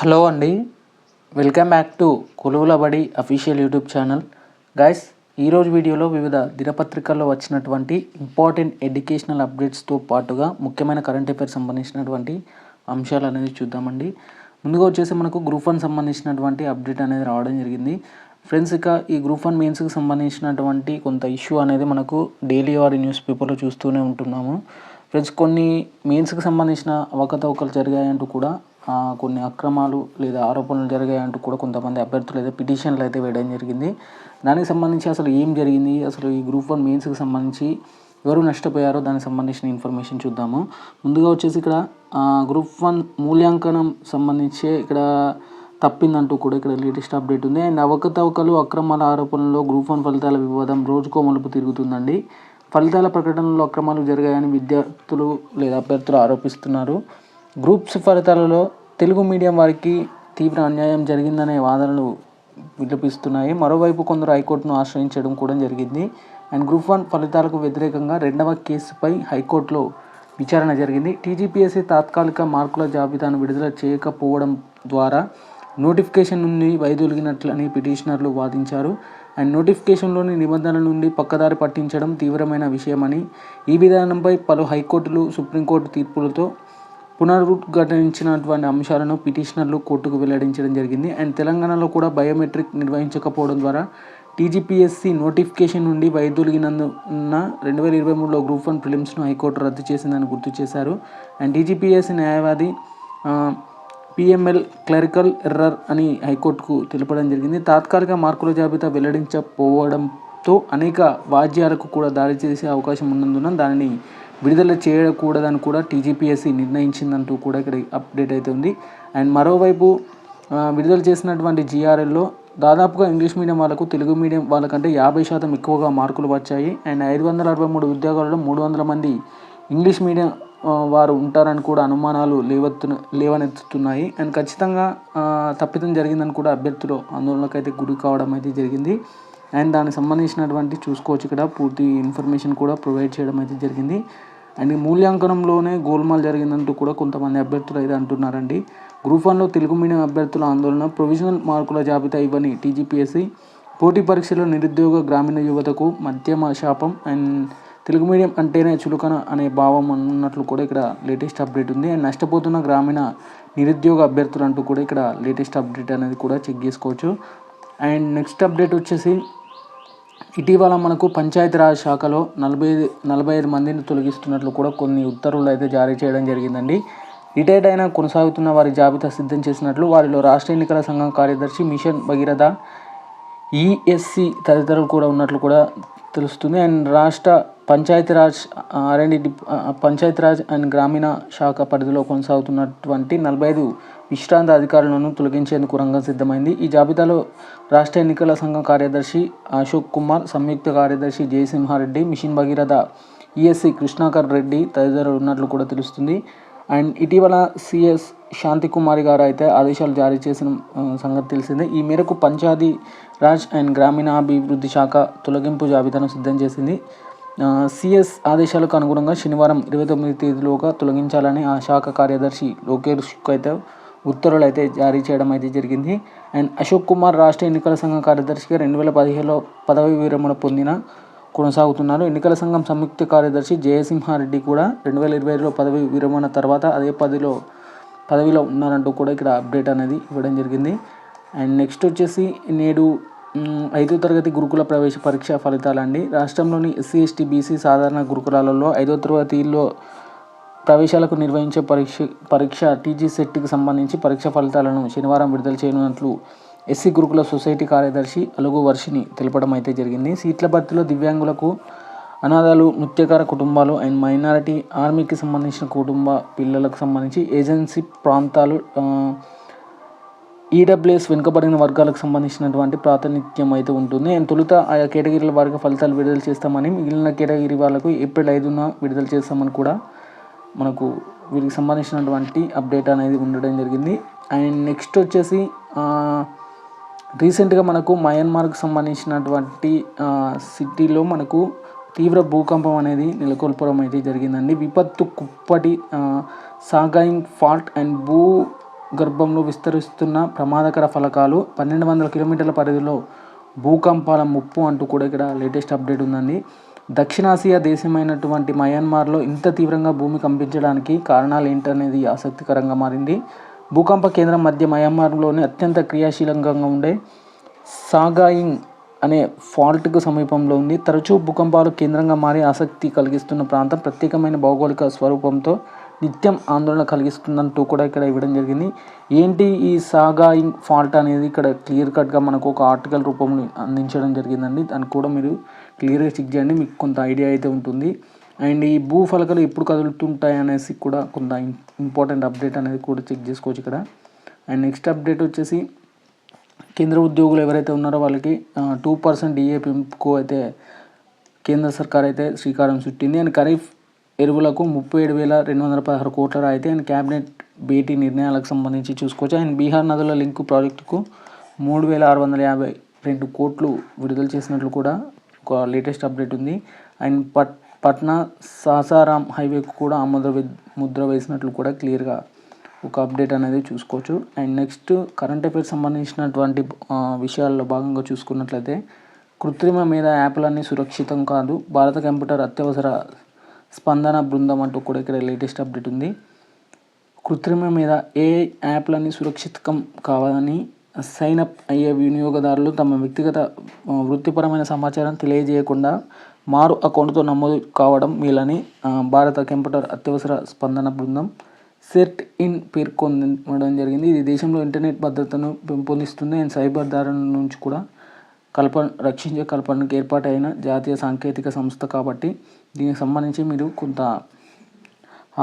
Hello అండి. Welcome back to కొలువుల బడి official YouTube channel. Guys ఈరోజు వీడియోలో వివిధ దినపత్రికల్లో వచ్చినటువంటి ఇంపార్టెంట్ ఎడ్యుకేషనల్ అప్డేట్స్తో పాటుగా ముఖ్యమైన కరెంట్ అఫైర్స్ సంబంధించినటువంటి అంశాలు అనేది చూద్దామండి. ముందుగా వచ్చేసి మనకు గ్రూప్ వన్ సంబంధించినటువంటి అప్డేట్ అనేది రావడం జరిగింది. ఫ్రెండ్స్ ఇక ఈ గ్రూప్ వన్ మెయిన్స్కి సంబంధించినటువంటి కొంత ఇష్యూ అనేది మనకు డైలీ వారి న్యూస్ పేపర్లో చూస్తూనే ఉంటున్నాము. ఫ్రెండ్స్ కొన్ని మెయిన్స్కి సంబంధించిన అవకతవకలు జరిగాయంటూ కూడా కొన్ని అక్రమాలు లేదా ఆరోపణలు జరిగాయంటూ కూడా కొంతమంది అభ్యర్థులు అయితే పిటిషన్లు అయితే వేయడం జరిగింది. దానికి సంబంధించి అసలు ఏం జరిగింది? అసలు ఈ గ్రూప్ వన్ మెయిన్స్కి సంబంధించి ఎవరు నష్టపోయారో దానికి సంబంధించిన ఇన్ఫర్మేషన్ చూద్దాము. ముందుగా వచ్చేసి ఇక్కడ గ్రూప్ వన్ మూల్యాంకనం సంబంధించి ఇక్కడ తప్పిందంటూ కూడా ఇక్కడ లేటెస్ట్ అప్డేట్ ఉంది. అండ్ అవకతవకలు అక్రమాల ఆరోపణలో గ్రూప్ వన్ ఫలితాల వివాదం రోజుకో మలుపు తిరుగుతుందండి. ఫలితాల ప్రకటనలో అక్రమాలు జరిగాయని విద్యార్థులు లేదా అభ్యర్థులు ఆరోపిస్తున్నారు. గ్రూప్స్ ఫలితాలలో తెలుగు మీడియం వారికి తీవ్ర అన్యాయం జరిగిందనే వాదనలు విలపిస్తున్నాయి మరోవైపు కొందరు హైకోర్టును ఆశ్రయించడం కూడా జరిగింది. అండ్ గ్రూప్ వన్ ఫలితాలకు వ్యతిరేకంగా రెండవ కేసుపై హైకోర్టులో విచారణ జరిగింది. టీజీపీఎస్సీ తాత్కాలిక మార్కుల జాబితాను విడుదల చేయకపోవడం ద్వారా నోటిఫికేషన్ నుండి వైదొలిగినట్లని పిటిషనర్లు వాదించారు. అండ్ నోటిఫికేషన్లోని నిబంధనల నుండి పక్కదారి పట్టించడం తీవ్రమైన విషయమని ఈ విధానంపై పలు హైకోర్టులు సుప్రీంకోర్టు తీర్పులతో పునరుద్ఘాటించినటువంటి అంశాలను పిటిషనర్లు కోర్టుకు వెల్లడించడం జరిగింది. అండ్ తెలంగాణలో కూడా బయోమెట్రిక్ నిర్వహించకపోవడం ద్వారా టీజీపీఎస్సీ నోటిఫికేషన్ నుండి వైదొలిగినందున రెండు వేల ఇరవై మూడులో గ్రూప్ వన్ ఫిలిమ్స్ను హైకోర్టు రద్దు చేసిందని గుర్తు చేశారు. అండ్ టీజీపీఎస్సీ న్యాయవాది పిఎంఎల్ క్లరికల్ ఎర్రర్ అని హైకోర్టుకు తెలపడం జరిగింది. తాత్కాలిక మార్కుల జాబితా వెల్లడించకపోవడంతో అనేక వాద్యాలకు కూడా దారి చేసే అవకాశం ఉన్నందున దానిని విడుదల చేయకూడదని కూడా టీజీపీఎస్సీ నిర్ణయించిందంటూ కూడా ఇక్కడ అప్డేట్ అయితే ఉంది అండ్ మరోవైపు విడుదల చేసినటువంటి జిఆర్ఎల్లో దాదాపుగా ఇంగ్లీష్ మీడియం వాళ్ళకు తెలుగు మీడియం వాళ్ళకంటే యాభై శాతం ఎక్కువగా మార్కులు వచ్చాయి. అండ్ ఐదు వందల అరవై మూడు ఉద్యోగాలలో మూడు వందల మంది ఇంగ్లీష్ మీడియం వారు ఉంటారని కూడా అనుమానాలు లేవత్తు లేవనెత్తుతున్నాయి. అండ్ ఖచ్చితంగా తప్పిదం జరిగిందని కూడా అభ్యర్థులు ఆందోళనకు అయితే గురి కావడం అయితే జరిగింది. అండ్ దానికి సంబంధించినటువంటి చూసుకోవచ్చు ఇక్కడ. పూర్తి ఇన్ఫర్మేషన్ కూడా ప్రొవైడ్ చేయడం అయితే జరిగింది. అండ్ మూల్యాంకనంలోనే గోల్మాల్ జరిగిందంటూ కూడా కొంతమంది అభ్యర్థులు అయితే అంటున్నారండి. గ్రూప్ వన్లో తెలుగు మీడియం అభ్యర్థుల ఆందోళన ప్రొవిజనల్ మార్కుల జాబితా ఇవ్వని టీజీపీఎస్సీ పోటీ పరీక్షలో నిరుద్యోగ గ్రామీణ యువతకు మధ్యమ శాపం అండ్ తెలుగు మీడియం అంటేనే చులకన అనే భావం అన్నట్లు కూడా ఇక్కడ లేటెస్ట్ అప్డేట్ ఉంది. అండ్ నష్టపోతున్న గ్రామీణ నిరుద్యోగ అభ్యర్థులు అంటూ కూడా ఇక్కడ లేటెస్ట్ అప్డేట్ అనేది కూడా చెక్ చేసుకోవచ్చు. అండ్ నెక్స్ట్ అప్డేట్ వచ్చేసి ఇటీవల మనకు పంచాయతీరాజ్ శాఖలో నలభై నలభై ఐదు మందిని తొలగిస్తున్నట్లు కూడా కొన్ని ఉత్తర్వులు అయితే జారీ చేయడం జరిగిందండి. రిటైర్డ్ అయిన కొనసాగుతున్న వారి జాబితా సిద్ధం చేసినట్లు వారిలో రాష్ట్ర ఎన్నికల సంఘం కార్యదర్శి మిషన్ భగీరథ ఈఎస్సి తదితరులు కూడా ఉన్నట్లు కూడా తెలుస్తుంది. అండ్ రాష్ట్ర Panchayati Raj R and Panchayati Raj and గ్రామీణ శాఖ పరిధిలో కొనసాగుతున్నటువంటి నలభై ఐదు విశ్రాంత అధికారులను తొలగించేందుకు రంగం సిద్ధమైంది. ఈ జాబితాలో రాష్ట్ర ఎన్నికల సంఘం కార్యదర్శి అశోక్ కుమార్ సంయుక్త కార్యదర్శి జయసింహారెడ్డి మిషన్ భగీరథ ఈఎస్సి కృష్ణాకర్ రెడ్డి తదితరులు ఉన్నట్లు కూడా తెలుస్తుంది. అండ్ ఇటీవల సిఎస్ శాంతి కుమారి గారు అయితే ఆదేశాలు జారీ చేసిన సంగతి తెలిసిందే. ఈ మేరకు పంచాయతీ రాజ్ అండ్ గ్రామీణాభివృద్ధి శాఖ తొలగింపు జాబితాను సిద్ధం చేసింది. సిఎస్ ఆదేశాలకు అనుగుణంగా శనివారం ఇరవై తొమ్మిది తేదీలోగా తొలగించాలని ఆ శాఖ కార్యదర్శి లోకేష్ అయితే ఉత్తర్వులు అయితే జారీ చేయడం అయితే జరిగింది. అండ్ అశోక్ కుమార్ రాష్ట్ర ఎన్నికల సంఘం కార్యదర్శిగా రెండు వేల పదిహేనులో పదవి విరమణ పొందిన కొనసాగుతున్నారు. ఎన్నికల సంఘం సంయుక్త కార్యదర్శి జయసింహారెడ్డి కూడా రెండు వేల ఇరవైలో పదవి విరమణ తర్వాత అదే పదిలో పదవిలో ఉన్నారంటూ కూడా ఇక్కడ అప్డేట్ అనేది ఇవ్వడం జరిగింది. అండ్ నెక్స్ట్ వచ్చేసి నేడు ఐదో తరగతి గురుకుల ప్రవేశ పరీక్ష ఫలితాలండి రాష్ట్రంలోని ఎస్సీ ఎస్టీ బీసీ సాధారణ గురుకులాలలో ఐదో తరగతిలో ప్రవేశాలకు నిర్వహించే పరీక్ష పరీక్ష టీజీ సెట్కి సంబంధించి పరీక్ష ఫలితాలను శనివారం విడుదల చేయనున్నట్లు ఎస్సీ గురుకుల సొసైటీ కార్యదర్శి అలుగు వర్షిని తెలపడం అయితే జరిగింది. సీట్ల భర్తీలో దివ్యాంగులకు అనాథాలు నృత్యకార కుటుంబాలు అండ్ మైనారిటీ ఆర్మీకి సంబంధించిన కుటుంబ పిల్లలకు సంబంధించి ఏజెన్సీ ప్రాంతాలు ఈడబ్ల్యూఎస్ వెనుకబడిన వర్గాలకు సంబంధించినటువంటి ప్రాతినిధ్యం అయితే ఉంటుంది. అండ్ తొలుత ఆయా కేటగిరీల వారికి ఫలితాలు విడుదల చేస్తామని మిగిలిన కేటగిరీ వాళ్ళకు ఏప్రిల్ ఐదున విడుదల చేస్తామని కూడా మనకు వీరికి సంబంధించినటువంటి అప్డేట్ అనేది ఉండడం జరిగింది. అండ్ నెక్స్ట్ వచ్చేసి రీసెంట్గా మనకు మయన్మార్కు సంబంధించినటువంటి సిటీలో మనకు తీవ్ర భూకంపం అనేది నెలకొల్పడం అయితే జరిగిందండి. విపత్తు కుప్పటి సాగాయింగ్ ఫాల్ట్ అండ్ భూ గర్భంలో విస్తరిస్తున్న ప్రమాదకర ఫలకాలు పన్నెండు వందల కిలోమీటర్ల పరిధిలో భూకంపాల ముప్పు అంటూ కూడా ఇక్కడ లేటెస్ట్ అప్డేట్ ఉందండి. దక్షిణాసియా దేశమైనటువంటి మయన్మార్లో ఇంత తీవ్రంగా భూమి కంపించడానికి కారణాలు ఏంటనేది ఆసక్తికరంగా మారింది. భూకంప కేంద్రం మధ్య మయన్మార్లోని అత్యంత క్రియాశీలంగా ఉండే సాగాయింగ్ అనే ఫాల్ట్కు సమీపంలో ఉంది. తరచూ భూకంపాలు కేంద్రంగా మారి ఆసక్తి కలిగిస్తున్న ప్రాంతం ప్రత్యేకమైన భౌగోళిక స్వరూపంతో నిత్యం ఆందోళన కలిగిస్తుందంటూ కూడా ఇక్కడ ఇవ్వడం జరిగింది. ఏంటి ఈ సాగాయింగ్ ఫాల్ట్ అనేది? ఇక్కడ క్లియర్ కట్గా మనకు ఒక ఆర్టికల్ రూపంలో అందించడం జరిగిందండి. దాన్ని కూడా మీరు క్లియర్గా చెక్ చేయండి. మీకు కొంత ఐడియా అయితే ఉంటుంది. అండ్ ఈ భూఫలకలు ఎప్పుడు కదులుతుంటాయి అనేసి కూడా కొంత ఇంపార్టెంట్ అప్డేట్ అనేది కూడా చెక్ చేసుకోవచ్చు ఇక్కడ. అండ్ నెక్స్ట్ అప్డేట్ వచ్చేసి కేంద్ర ఉద్యోగులు ఎవరైతే ఉన్నారో వాళ్ళకి టూ పర్సెంట్ డిఏ పెంపుకు అయితే కేంద్ర సర్కార్ అయితే శ్రీకారం చుట్టింది. అండ్ ఖరీఫ్ ఎరువులకు ముప్పై ఏడు వేల రెండు వందల పదహారు కోట్ల అయితే అండ్ క్యాబినెట్ భేటీ నిర్ణయాలకు సంబంధించి చూసుకోవచ్చు. అండ్ బీహార్ నదుల లింకు ప్రాజెక్టుకు మూడు వేల ఆరు వందల యాభై రెండు కోట్లు విడుదల చేసినట్లు కూడా ఒక లేటెస్ట్ అప్డేట్ ఉంది. అండ్ పట్ పట్నా సాసారాం హైవేకు కూడా ఆమోద ముద్ర వేసినట్లు కూడా క్లియర్గా ఒక అప్డేట్ అనేది చూసుకోవచ్చు. అండ్ నెక్స్ట్ కరెంట్ అఫైర్స్ సంబంధించినటువంటి విషయాల్లో భాగంగా చూసుకున్నట్లయితే కృత్రిమ మీద యాప్లన్నీ సురక్షితం కాదు. భారత కంప్యూటర్ అత్యవసర స్పందన బృందం అంటూ కూడా ఇక్కడ లేటెస్ట్ అప్డేట్ ఉంది. కృత్రిమ మీద ఏ యాప్లన్నీ సురక్షితం కావాలని సైన్ అప్ అయ్యే వినియోగదారులు తమ వ్యక్తిగత వృత్తిపరమైన సమాచారం తెలియజేయకుండా మారు అకౌంట్తో నమోదు కావడం మేలని భారత కంప్యూటర్ అత్యవసర స్పందన బృందం సెట్ ఇన్ పేర్కొనడం జరిగింది. ఇది దేశంలో ఇంటర్నెట్ భద్రతను పెంపొందిస్తుంది. అండ్ సైబర్ దారుల నుంచి కూడా కల్పన రక్షించే కల్పనకు ఏర్పాటైన జాతీయ సాంకేతిక సంస్థ కాబట్టి దీనికి సంబంధించి మీరు కొంత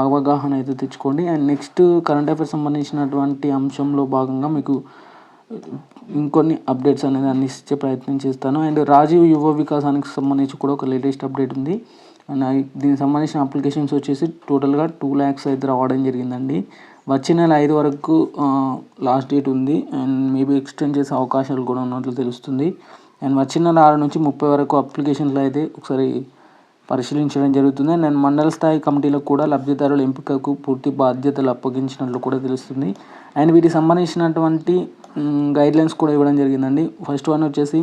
అవగాహన అయితే తెచ్చుకోండి. అండ్ నెక్స్ట్ కరెంట్ అఫైర్స్ సంబంధించినటువంటి అంశంలో భాగంగా మీకు ఇంకొన్ని అప్డేట్స్ అనేది అందించే ప్రయత్నం చేస్తాను. అండ్ రాజీవ్ యువ వికాసానికి సంబంధించి కూడా ఒక లేటెస్ట్ అప్డేట్ ఉంది. అండ్ దీనికి సంబంధించిన అప్లికేషన్స్ వచ్చేసి టోటల్గా టూ ల్యాక్స్ అయితే రావడం జరిగిందండి. వచ్చే నెల ఐదు వరకు లాస్ట్ డేట్ ఉంది. అండ్ మేబీ ఎక్స్టెండ్ చేసే అవకాశాలు కూడా ఉన్నట్లు తెలుస్తుంది. అండ్ వచ్చే నెల ఆరు నుంచి ముప్పై వరకు అప్లికేషన్లు అయితే ఒకసారి పరిశీలించడం జరుగుతుంది. అండ్ మండల స్థాయి కమిటీలకు కూడా లబ్ధిదారుల ఎంపికకు పూర్తి బాధ్యతలు అప్పగించినట్లు కూడా తెలుస్తుంది. అండ్ వీటికి సంబంధించినటువంటి గైడ్లైన్స్ కూడా ఇవ్వడం జరిగిందండి. ఫస్ట్ వన్ వచ్చేసి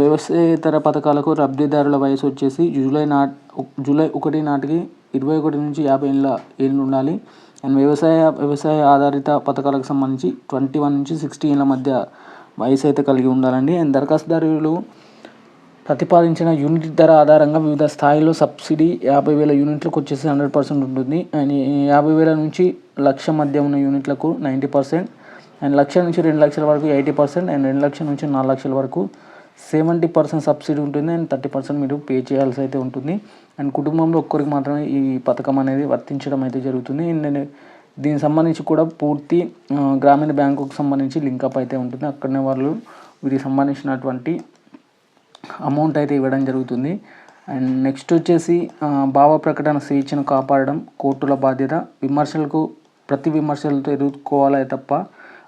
వ్యవసాయేతర పథకాలకు లబ్ధిదారుల వయసు వచ్చేసి జూలై నాట్ జూలై ఒకటి నాటికి ఇరవై ఒకటి నుంచి యాభై ఏళ్ళ ఏళ్ళు ఉండాలి. అండ్ వ్యవసాయ వ్యవసాయ ఆధారిత పథకాలకు సంబంధించి ట్వంటీ వన్ నుంచి సిక్స్టీ ఏళ్ళ మధ్య వయసు అయితే కలిగి ఉండాలండి. అండ్ దరఖాస్తుదారులు ప్రతిపాదించిన యూనిట్ ధర ఆధారంగా వివిధ స్థాయిలో సబ్సిడీ యాభై వేల యూనిట్లకు వచ్చేసి హండ్రెడ్ పర్సెంట్ ఉంటుంది. అండ్ యాభై వేల నుంచి లక్ష మధ్య ఉన్న యూనిట్లకు నైంటీ పర్సెంట్ అండ్ లక్ష నుంచి రెండు లక్షల వరకు ఎయిటీ పర్సెంట్ అండ్ రెండు లక్షల నుంచి నాలుగు లక్షల వరకు సెవెంటీ పర్సెంట్ సబ్సిడీ ఉంటుంది అండ్ థర్టీ పర్సెంట్ మీరు పే చేయాల్సి అయితే ఉంటుంది. అండ్ కుటుంబంలో ఒక్కరికి మాత్రమే ఈ పథకం అనేది వర్తించడం అయితే జరుగుతుంది. నేను దీనికి సంబంధించి కూడా పూర్తి గ్రామీణ బ్యాంకుకు సంబంధించి లింకప్ అయితే ఉంటుంది. అక్కడనే వాళ్ళు వీరికి సంబంధించినటువంటి అమౌంట్ అయితే ఇవ్వడం జరుగుతుంది. అండ్ నెక్స్ట్ వచ్చేసి భావ ప్రకటన స్వేచ్ఛను కాపాడడం కోర్టుల బాధ్యత. విమర్శలకు ప్రతి విమర్శలతో ఎదుర్కోవాలి తప్ప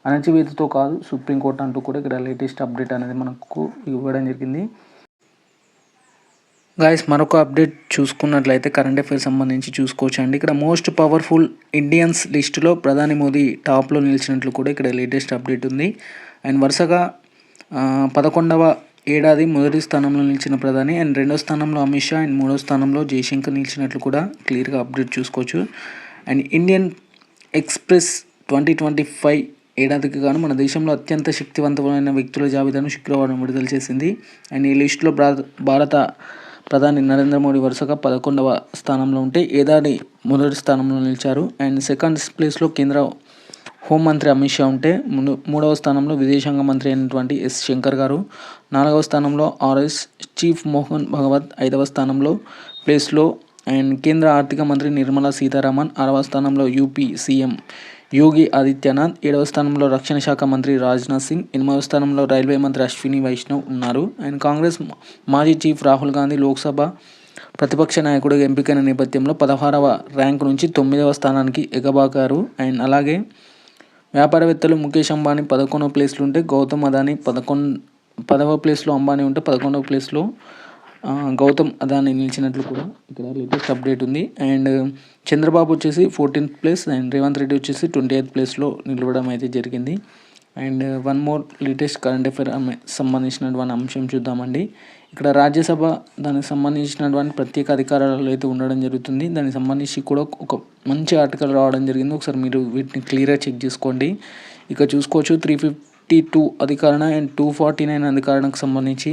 అణచివేతతో కాదు సుప్రీంకోర్టు అంటూ కూడా ఇక్కడ లేటెస్ట్ అప్డేట్ అనేది మనకు ఇవ్వడం జరిగింది. గాయస్ మరొక అప్డేట్ చూసుకున్నట్లయితే కరెంట్ అఫైర్స్ సంబంధించి చూసుకోవచ్చు అండి ఇక్కడ మోస్ట్ పవర్ఫుల్ ఇండియన్స్ లిస్టులో ప్రధాని మోదీ టాప్లో నిలిచినట్లు కూడా ఇక్కడ లేటెస్ట్ అప్డేట్ ఉంది. అండ్ వరుసగా పదకొండవ ఏడాది మొదటి స్థానంలో నిలిచిన ప్రధాని అండ్ రెండో స్థానంలో అమిత్ షా అండ్ మూడో స్థానంలో జయశంకర్ నిలిచినట్లు కూడా క్లియర్గా అప్డేట్ చూసుకోవచ్చు. And Indian Express twenty twenty five ఏడాదికి గాను మన దేశంలో అత్యంత శక్తివంతమైన వ్యక్తుల జాబితాను శుక్రవారం విడుదల చేసింది. అండ్ ఈ లిస్టులో భారత ప్రధాని నరేంద్ర మోడీ వరుసగా పదకొండవ స్థానంలో ఉంటే ఏడాది మొదటి స్థానంలో నిలిచారు. అండ్ సెకండ్ ప్లేస్లో కేంద్ర హోంమంత్రి అమిత్ షా ఉంటే మూడవ స్థానంలో విదేశాంగ మంత్రి అయినటువంటి ఎస్ శంకర్ గారు. నాలుగవ స్థానంలో ఆర్ఎస్ చీఫ్ మోహన్ భగవత్ ఐదవ స్థానంలో ప్లేస్లో అండ్ కేంద్ర ఆర్థిక మంత్రి నిర్మలా సీతారామన్ ఆరవ స్థానంలో యూపీ సీఎం యోగి ఆదిత్యనాథ్ ఏడవ స్థానంలో రక్షణ శాఖ మంత్రి రాజ్నాథ్ సింగ్ ఎనిమిదవ స్థానంలో రైల్వే మంత్రి అశ్విని వైష్ణవ్ ఉన్నారు. అండ్ కాంగ్రెస్ మాజీ చీఫ్ రాహుల్ గాంధీ లోక్సభ ప్రతిపక్ష నాయకుడిగా ఎంపికైన నేపథ్యంలో పదహారవ ర్యాంక్ నుంచి తొమ్మిదవ స్థానానికి ఎగబాకారు. అండ్ అలాగే వ్యాపారవేత్తలు ముఖేష్ అంబానీ పదకొండవ ప్లేస్లో ఉంటే గౌతమ్ అదానీ పదకొండు పదవ ప్లేస్లో అంబానీ ఉంటే పదకొండవ ప్లేస్లో గౌతమ్ అదాని నిలిచినట్లు కూడా ఇక్కడ లేటెస్ట్ అప్డేట్ ఉంది. అండ్ చంద్రబాబు వచ్చేసి fourteenth place and Revanth Reddy వచ్చేసి ట్వంటీ ఎయిత్ ప్లేస్లో నిలవడం అయితే జరిగింది. And one more latest current affair సంబంధించినటువంటి అంశం చూద్దామండి. ఇక్కడ రాజ్యసభ దానికి సంబంధించినటువంటి ప్రత్యేక అధికారాలు అయితే ఉండడం జరుగుతుంది. దానికి సంబంధించి కూడా ఒక మంచి ఆర్టికల్ రావడం జరిగింది. ఒకసారి మీరు వీటిని క్లియర్గా చెక్ చేసుకోండి. ఇక చూసుకోవచ్చు త్రీ ఫిఫ్టీ టూ అధికరణ అండ్ టూ ఫార్టీ నైన్ అధికరణకు సంబంధించి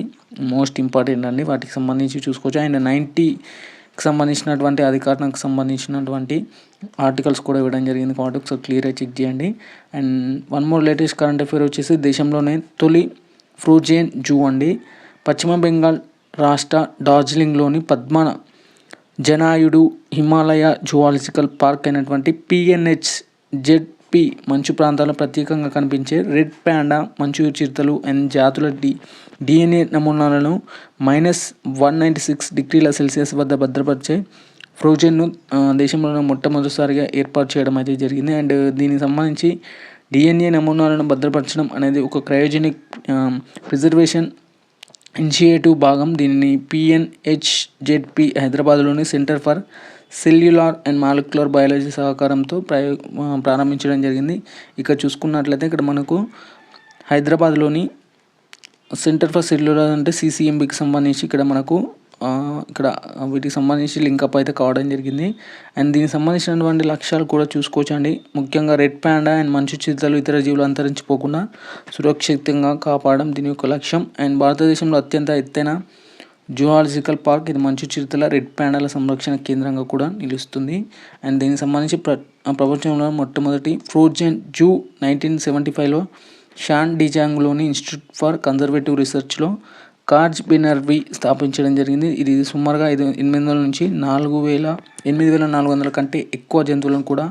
మోస్ట్ ఇంపార్టెంట్ అండి. వాటికి సంబంధించి చూసుకోవచ్చు. అండ్ నైంటీకి సంబంధించినటువంటి అధికారణకు సంబంధించినటువంటి ఆర్టికల్స్ కూడా ఇవ్వడం జరిగింది కాబట్టి ఒకసారి క్లియర్గా చెక్ చేయండి. And one more latest current affair వచ్చేసి దేశంలోనే తొలి ఫ్రూజేన్ జూ అండి. పశ్చిమ బెంగాల్ రాష్ట్ర డార్జిలింగ్లోని పద్మన జనాయుడు హిమాలయ జువాలజికల్ పార్క్ అయినటువంటి పిఎన్హెచ్ జెడ్ పి మంచు ప్రాంతాల్లో ప్రత్యేకంగా కనిపించే రెడ్ ప్యాండా మంచు చిరుతలు అండ్ జాతుల డి డిఎన్ఏ నమూనాలను మైనస్ వన్ నైంటీ సిక్స్ డిగ్రీల సెల్సియస్ వద్ద భద్రపరిచే ఫ్రోజన్ను దేశంలోనే మొట్టమొదటిసారిగా ఏర్పాటు చేయడం అయితే జరిగింది. అండ్ దీనికి సంబంధించి డిఎన్ఏ నమూనాలను భద్రపరచడం అనేది ఒక క్రయోజెనిక్ ప్రిజర్వేషన్ ఇనిషియేటివ్ భాగం. దీనిని పిఎన్హెచ్జెడ్పి హైదరాబాద్లోని centre for cellular and molecular biology సహకారంతో ప్రయో ప్రారంభించడం జరిగింది. ఇక్కడ చూసుకున్నట్లయితే ఇక్కడ మనకు హైదరాబాద్లోని సెంటర్ ఫర్ సెల్యులార్ అంటే సిసిఎంబికి సంబంధించి ఇక్కడ మనకు ఇక్కడ వీటికి సంబంధించి లింకప్ అయితే కావడం జరిగింది. అండ్ దీనికి సంబంధించినటువంటి లక్ష్యాలు కూడా చూసుకోవచ్చండి. ముఖ్యంగా రెడ్ ప్యాండా అండ్ మంచు చిత్తలు ఇతర జీవులు అంతరించిపోకుండా సురక్షితంగా కాపాడడం దీని యొక్క లక్ష్యం. అండ్ భారతదేశంలో అత్యంత ఎత్తైన జువాలజికల్ పార్క్. ఇది మంచు చిరుతల రెడ్ ప్యాండాల సంరక్షణ కేంద్రంగా కూడా నిలుస్తుంది. అండ్ దీనికి సంబంధించి ప్ర ప్రపంచంలో మొట్టమొదటి ఫ్రోజన్ జూ నైన్టీన్ సెవెంటీ ఫైవ్లో షాన్ డిజాంగ్లోని ఇన్స్టిట్యూట్ ఫర్ కన్జర్వేటివ్ రీసెర్చ్లో కార్జ్ బెనర్వి స్థాపించడం జరిగింది. ఇది సుమారుగా ఐదు ఎనిమిది వందల నుంచి నాలుగు వేల ఎనిమిది వేల నాలుగు వందల కంటే ఎక్కువ జంతువులను కూడా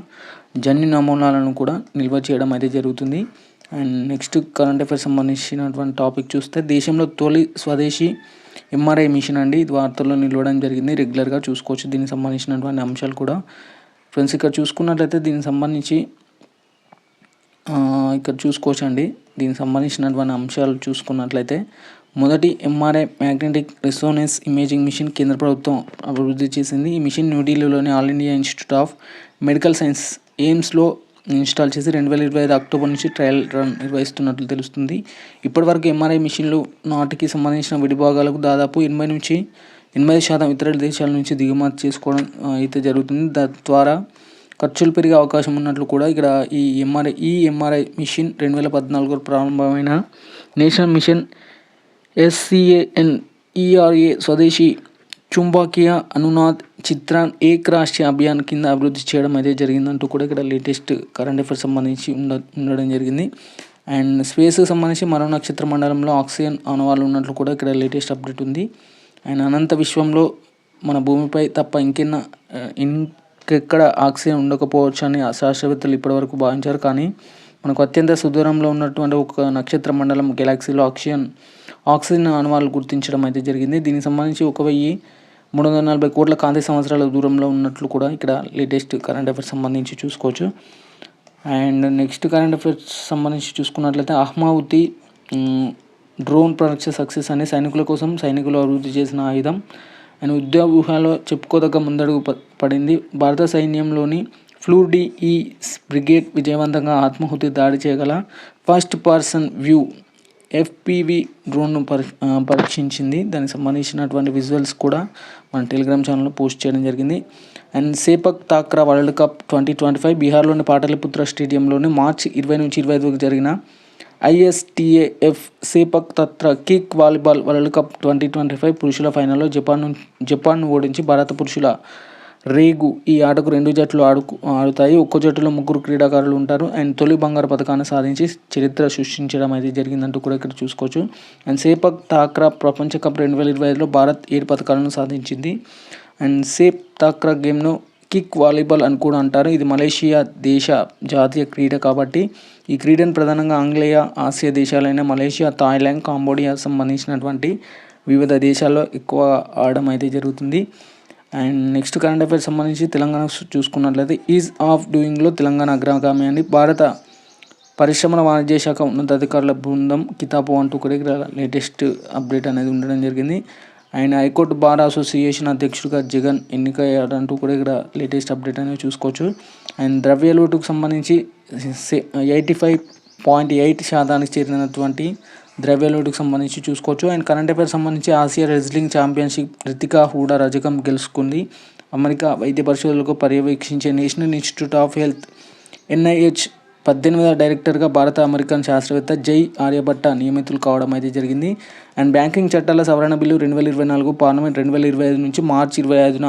జన్యు నమూనాలను కూడా నిల్వ చేయడం అయితే జరుగుతుంది. అండ్ నెక్స్ట్ కరెంట్ అఫైర్ సంబంధించినటువంటి టాపిక్ చూస్తే దేశంలో తొలి స్వదేశీ ఎంఆర్ఐ మిషన్ అండి. ఇది వార్తల్లో నిలవడం జరిగింది. రెగ్యులర్గా చూసుకోవచ్చు. దీనికి సంబంధించినటువంటి అంశాలు కూడా ఫ్రెండ్స్ ఇక్కడ చూసుకున్నట్లయితే దీనికి సంబంధించి ఇక్కడ ఇక్కడ చూసుకోవచ్చండి. దీనికి సంబంధించినటువంటి అంశాలు చూసుకున్నట్లయితే మొదటి MRI magnetic resonance imaging machine కేంద్ర ప్రభుత్వం అభివృద్ధి చేసింది. ఈ మిషన్ న్యూఢిల్లీలోని all India institute of medical science ఎయిమ్స్లో install చేసి రెండు వేల ఇరవై ఐదు అక్టోబర్ నుంచి ట్రయల్ రన్ నిర్వహిస్తున్నట్లు తెలుస్తుంది. ఇప్పటివరకు ఎంఆర్ఐ మిషన్లు నాటికి సంబంధించిన విడిభాగాలకు దాదాపు ఎనభై నుంచి ఎనభై శాతం ఇతర దేశాల నుంచి దిగుమతి చేసుకోవడం అయితే జరుగుతుంది. తద్వారా ఖర్చులు పెరిగే అవకాశం ఉన్నట్లు కూడా ఇక్కడ ఈ ఎంఆర్ఐ ఈ ఎంఆర్ఐ మిషన్ రెండు వేల పద్నాలుగులో ప్రారంభమైన నేషనల్ మిషన్ ఎస్సిఏఎన్ ఈఆర్ఏ స్వదేశీ చుంబాకియా అనునాథ్ చిత్రాన్ ఏక్ రాష్ట్రీయ అభియాన్ కింద అభివృద్ధి చేయడం అయితే జరిగిందంటూ కూడా ఇక్కడ లేటెస్ట్ కరెంట్ అఫైర్స్ సంబంధించి ఉండ ఉండడం జరిగింది. అండ్ స్పేస్కి సంబంధించి మరో నక్షత్ర మండలంలో ఆక్సిజన్ ఆనవాళ్ళు ఉన్నట్లు కూడా ఇక్కడ లేటెస్ట్ అప్డేట్ ఉంది. అండ్ అనంత విశ్వంలో మన భూమిపై తప్ప ఇంకెన్న ఇంకెక్కడ ఆక్సిజన్ ఉండకపోవచ్చు అని శాస్త్రవేత్తలు ఇప్పటివరకు భావించారు. కానీ మనకు అత్యంత సుదూరంలో ఉన్నటువంటి ఒక నక్షత్ర మండలం గెలాక్సీలో ఆక్సిజన్ ఆక్సిజన్ ఆనవాళ్ళు గుర్తించడం అయితే జరిగింది. దీనికి సంబంధించి ఒక వెయ్యి మూడు వందల నలభై కోట్ల కాంతి సంవత్సరాల దూరంలో ఉన్నట్లు కూడా ఇక్కడ లేటెస్ట్ కరెంట్ అఫైర్స్ సంబంధించి చూసుకోవచ్చు. అండ్ నెక్స్ట్ కరెంట్ అఫైర్స్ సంబంధించి చూసుకున్నట్లయితే అహ్మావుతి డ్రోన్ ప్రొడక్షన్ సక్సెస్ అనే సైనికుల కోసం సైనికులు అభివృద్ధి చేసిన ఆయుధం. అండ్ ఉద్యోగ వ్యూహాలో చెప్పుకోదగ్గ ముందడుగు ప- పడింది. భారత సైన్యంలోని ఫ్లూర్డి ఈ బ్రిగేడ్ విజయవంతంగా ఆత్మాహుతి దాడి చేయగల ఫస్ట్ పర్సన్ వ్యూ ఎఫ్పివి డ్రోన్ను పరి పరీక్షించింది. దానికి సంబంధించినటువంటి విజువల్స్ కూడా మన టెలిగ్రామ్ ఛానల్లో పోస్ట్ చేయడం జరిగింది. And sepak takraw world cup twenty twenty five బీహార్లోని పాటలిపుత్ర స్టేడియంలోని మార్చి ఇరవై నుంచి ఇరవై ఐదు వరకు జరిగిన ISTAF sepak takraw kick volleyball world cup twenty twenty five పురుషుల ఫైనల్లో జపాన్ నుం- జపాన్ను ఓడించి భారత పురుషుల రేగు ఈ ఆటకు రెండు జట్లు ఆడుకు ఆడుతాయి. ఒక్కో జట్టులో ముగ్గురు క్రీడాకారులు ఉంటారు. అండ్ తొలి బంగారు పథకాన్ని సాధించి చరిత్ర సృష్టించడం అయితే జరిగిందంటూ కూడా ఇక్కడ చూసుకోవచ్చు. అండ్ సేపక్ తాక్రా ప్రపంచ కప్ రెండు వేల ఇరవై ఐదులో భారత్ ఏడు పథకాలను సాధించింది. అండ్ సేప్ తాక్రా గేమ్ను కిక్ వాలీబాల్ అని కూడా అంటారు. ఇది మలేషియా దేశ జాతీయ క్రీడ కాబట్టి ఈ క్రీడను ప్రధానంగా ఆంగ్లేయ ఆసియా దేశాలైన మలేషియా థాయిలాండ్ కాంబోడియా సంబంధించినటువంటి వివిధ దేశాల్లో ఎక్కువ ఆడడం అయితే జరుగుతుంది. అండ్ నెక్స్ట్ కరెంట్ అఫైర్స్ సంబంధించి తెలంగాణ చూసుకున్నట్లయితే ఈజ్ ఆఫ్ డూయింగ్లో తెలంగాణ అగ్రగామి అని భారత పరిశ్రమల వాణిజ్య శాఖ ఉన్నతాధికారుల బృందం కితాబు అంటూ కూడా ఇక్కడ లేటెస్ట్ అప్డేట్ అనేది ఉండడం జరిగింది. అండ్ హైకోర్టు బార్ అసోసియేషన్ అధ్యక్షుడిగా జగన్ ఎన్నికయ్యాడంటూ కూడా ఇక్కడ లేటెస్ట్ అప్డేట్ అనేది చూసుకోవచ్చు. అండ్ ద్రవ్య లోటుకు సంబంధించి ఎయిటీ ఫైవ్ పాయింట్ ఎయిట్ శాతానికి చేరినటువంటి ద్రవ్యలోటుకు సంబంధించి చూసుకోవచ్చు. అండ్ కరెంట్ అఫైర్స్ సంబంధించి Asia wrestling championship Ritika Hooda రజకం గెలుచుకుంది. అమెరికా వైద్య పరిశోధనలకు పర్యవేక్షించే national institute of health NIH పద్దెనిమిదవ డైరెక్టర్గా భారత అమెరికన్ శాస్త్రవేత్త జై ఆర్యభట్ట నియమితులు కావడం అయితే జరిగింది. అండ్ బ్యాంకింగ్ చట్టాల సవరణ బిల్లు రెండు వేల ఇరవై నాలుగు పార్లమెంట్ రెండు వేల ఇరవై ఐదు నుంచి మార్చి ఇరవై ఐదున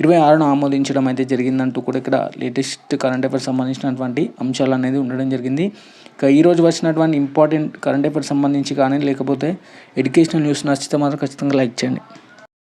ఇరవై ఆరున ఆమోదించడం అయితే జరిగిందంటూ కూడా ఇక్కడ లేటెస్ట్ కరెంట్ అఫైర్స్ సంబంధించినటువంటి అంశాలు అనేది ఉండడం జరిగింది. ఈరోజు వచ్చినటువంటి ఇంపార్టెంట్ కరెంట్ అఫైర్స్ సంబంధించి కానీ లేకపోతే ఎడ్యుకేషనల్ న్యూస్ నచ్చితే మాత్రం ఖచ్చితంగా లైక్ చేయండి.